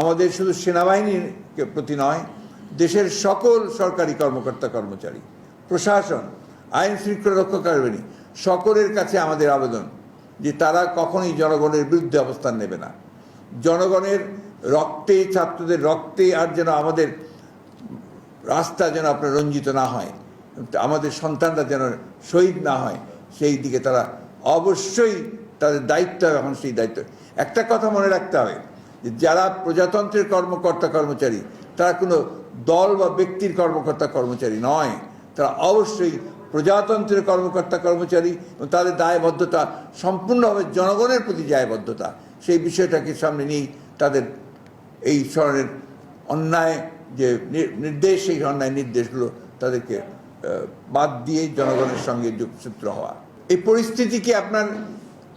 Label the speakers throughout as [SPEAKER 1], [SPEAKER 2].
[SPEAKER 1] আমাদের শুধু সেনাবাহিনীর প্রতি নয়, দেশের সকল সরকারি কর্মকর্তা কর্মচারী, প্রশাসন, আইন শৃঙ্খলা রক্ষাকারী সকলের কাছে আমাদের আবেদন যে তারা কখনোই জনগণের বিরুদ্ধে অবস্থান নেবে না। জনগণের রক্তে, ছাত্রদের রক্তে আর যেন আমাদের রাস্তা যেন আপনার রঞ্জিত না হয়, আমাদের সন্তানরা যেন শহীদ না হয়, সেই দিকে তারা অবশ্যই তাদের দায়িত্ব, এখন সেই দায়িত্ব। একটা কথা মনে রাখতে হবে যারা প্রজাতন্ত্রের কর্মকর্তা, কর্মচারী, তারা কোনো দল বা ব্যক্তির কর্মকর্তা, কর্মচারী নয়। তারা অবশ্যই প্রজাতন্ত্রের কর্মকর্তা, কর্মচারী এবং তাদের দায়বদ্ধতা সম্পূর্ণভাবে জনগণের প্রতি দায়বদ্ধতা। সেই বিষয়টাকে সামনে নিয়েই তাদের এই ধরনের অন্যায় যে নির্দেশ, সেই অন্যায় নির্দেশগুলো তাদেরকে বাদ দিয়ে জনগণের সঙ্গে যুগসূত্র হওয়া। এই পরিস্থিতি কি আপনার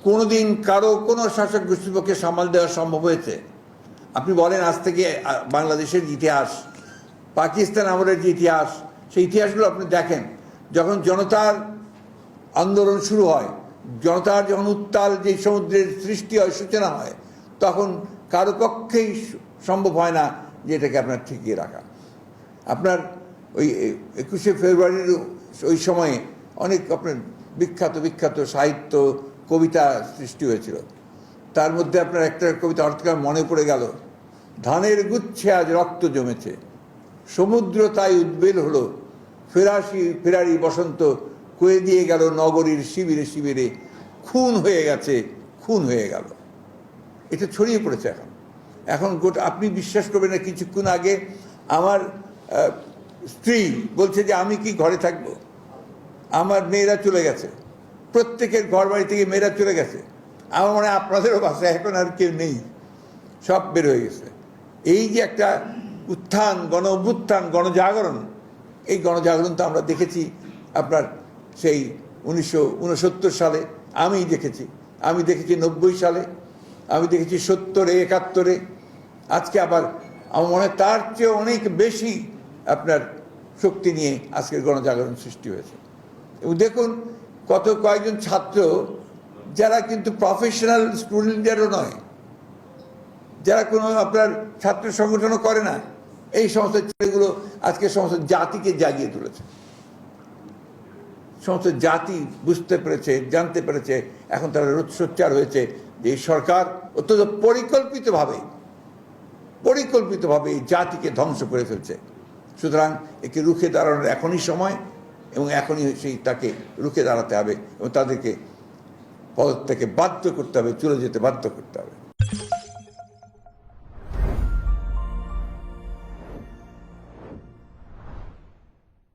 [SPEAKER 1] কোনোদিন কারও কোনো শাসক গোষ্ঠীর পক্ষে সামাল দেওয়া সম্ভব হয়েছে? আপনি বলেন আজ থেকে বাংলাদেশের ইতিহাস, পাকিস্তান আমলের যে ইতিহাস, সেই ইতিহাসগুলো আপনি দেখেন। যখন জনতার আন্দোলন শুরু হয়, জনতার যখন উত্তাল যে সমুদ্রের সৃষ্টি হয়, সূচনা হয়, তখন কারও পক্ষেই সম্ভব হয় না যে এটাকে আপনার ঠিকিয়ে রাখা। আপনার ওই একুশে ফেব্রুয়ারির ওই সময়ে অনেক আপনার বিখ্যাত বিখ্যাত সাহিত্য, কবিতা সৃষ্টি হয়েছিল। তার মধ্যে আপনার একটা কবিতা অর্থকার মনে পড়ে গেল। ধানের গুচ্ছে আজ রক্ত জমেছে। সমুদ্র তাই উদ্বেল হলো। ফেরাসি, ফেরারি বসন্ত কয়ে দিয়ে গেল নগরীর শিবিরে শিবিরে। খুন হয়ে গেছে, খুন হয়ে গেল। এটা ছড়িয়ে পড়েছে এখন। এখন গোটা আপনি বিশ্বাস করবেন না, কিছুক্ষণ আগে আমার স্ত্রী বলছে যে, আমি কি ঘরে থাকব? আমার মেয়েরা চলে গেছে। প্রত্যেকের ঘর বাড়ি থেকে মেয়েরা চলে গেছে। আমার মনে হয় আপনাদেরও বাসায় এখন আর কেউ নেই। সব বের হয়ে গেছে। এই যে একটা উত্থান, গণ অভ্যুত্থান, গণজাগরণ, এই গণজাগরণ তো আমরা দেখেছি আপনার সেই উনিশশো উনসত্তর সালে আমি দেখেছি। আমি দেখেছি নব্বই সালে, আমি দেখেছি সত্তরে, একাত্তরে। আজকে আবার আমার মনে হয় তার চেয়ে অনেক বেশি আপনার শক্তি নিয়ে আজকের গণজাগরণ সৃষ্টি হয়েছে। এবং দেখুন কত কয়েকজন ছাত্র যারা কিন্তু প্রফেশনাল স্টুডেন্টদেরও নয় যারা কোনো আপনার ছাত্র সংগঠনও করে না, এই সমস্ত ছেলেগুলো আজকে সমস্ত জাতিকে জাগিয়ে তুলেছে। সমস্ত জাতি বুঝতে পেরেছে, জানতে পেরেছে, এখন তারা সোচ্চার হয়েছে যে এই সরকার অত্যন্ত পরিকল্পিতভাবে পরিকল্পিতভাবে এই জাতিকে ধ্বংস করে ফেলছে। সুতরাং একে রুখে দাঁড়ানোর এখনই সময় এবং এখনই সেই তাকে রুখে দাঁড়াতে হবে এবং তাদেরকে পদত্যাগে বাধ্য করতে হবে, চলে যেতে বাধ্য করতে হবে।